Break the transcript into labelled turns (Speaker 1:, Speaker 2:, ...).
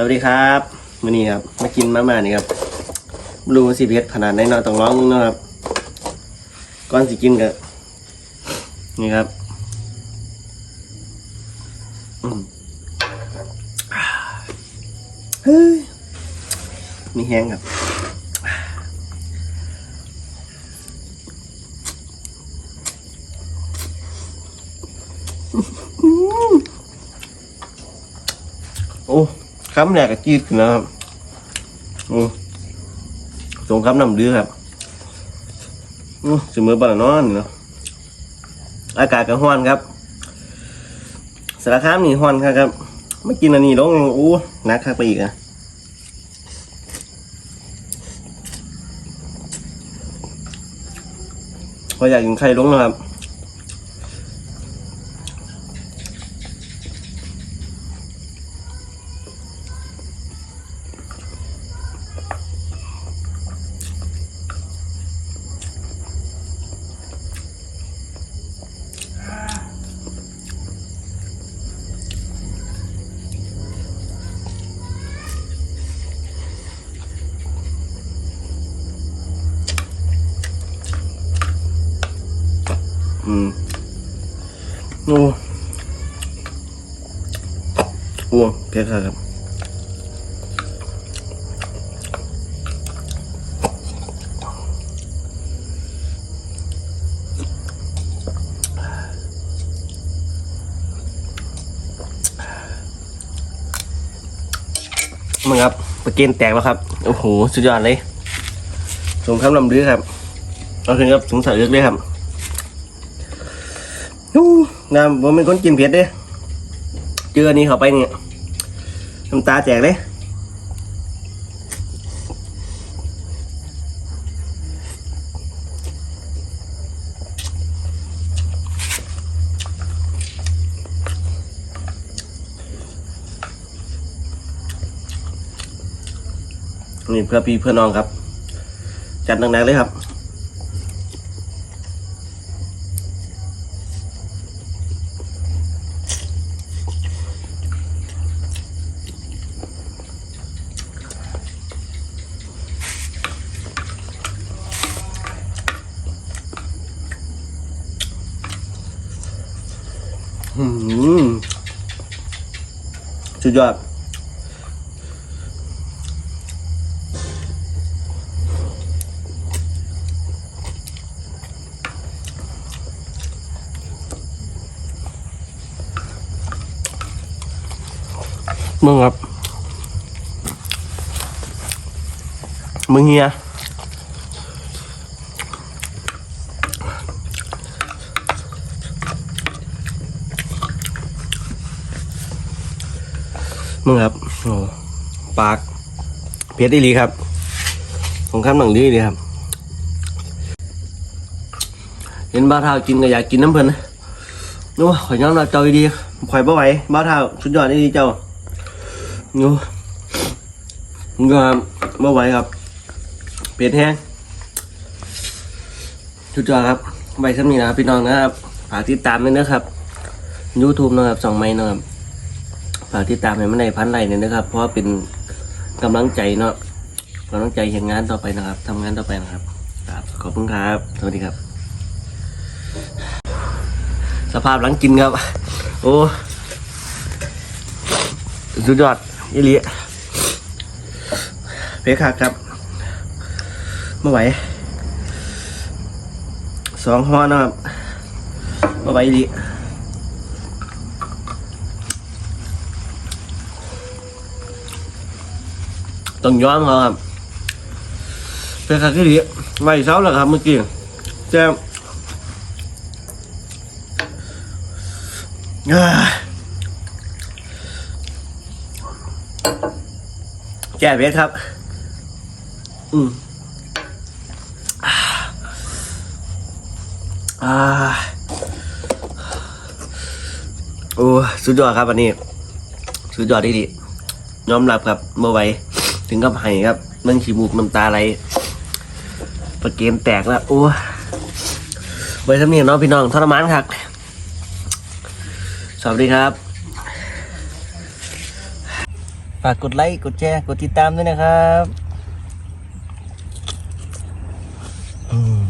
Speaker 1: สวัสดีครับมื่อนี้ครับ มากินมาม่านี่ครับบลูสิเพ็ดขนาดไหนเนาะต้องร้องมึงเนาะครับก่อนสิกินก็นี่ครับเฮ้ยมีแห้งครับโอ้ คำแรกก็จีดขึ้นแล้วครับโอ้สงคำน้ำดื้อครับโอ้เสมอบาลานอนเนาะอากาศก็ร้อนครับสารคามนี่ร้อนครับครับไม่กินอันนี้ลงโอ้นักครับไปอีกอะพออยากกินไข่ลงนะครับ อืมโอ้โอ้เพียครับมึงครับประเกนแตกแล้วครับ โอ้โห สุดยอดเลยสงครามลำดื้อครับ เอาถึงครับสงสารเลือกเลยครับ ยูน้ำผมเป็นคนกินเผ็ดเด้เจออันนี้เข้าไปเนี่ยน้ำตาแตกเลยนี่เพื่อพี่เพื่อน้องครับ จัดหนักๆเลยครับ สุดยอดมึงครับ มึงเฮีย มึงครับปากเพชรอีหลีครับของข้ามหนังดีเลยครับ เห็นบ้าเท้ากินก็อยากกินน้ำเพลินนะนู้ข่อยย้อมเราเจ้าดีข่อยบ่ไหวบ้าเท้าสุดยอดดีเจ้านู้งก็บ่ไหวครับเผ็ดแห้งสุดยอดครับใบสำนีนะครับพี่น้องนะครับฝากติดตามด้วยนะครับ YouTube นะครับสองไม้นะครับ ฝากติดตามให้มันในพันไรเนี่ยนะครับ เพราะว่าเป็นกำลังใจเนาะกำลังใจเห็นงานต่อไปนะครับทำงานต่อไปนะครับครับขอบคุณครับ สวัสดีครับ สภาพหลังกินครับ โอ้สุดยอดยี่ลีเพคคักครับไม่ไหวสองห้อนะครับไม่ไหวยี่ลี ต้องย้อมเขาครับเป็นครั้งที่ดีไว้เช้าแล้วครับเมื่อกี้แจ้งอ่าแก้เพชรครับ อืมอ่าอ่าโอ้สุดยอดครับวันนี้ สุดยอดที่ดียอมรับครับเมื่อไหว ถึงกับไห้ครับมันขี้มูกน้ำตาไหลประเกมแตกแล้วโอ้ไว้ทำนี่เนาะพี่น้องทรมานครับสวัสดีครับ
Speaker 2: ฝากกดไลค์กดแชร์กดติดตามด้วยนะครับ อืม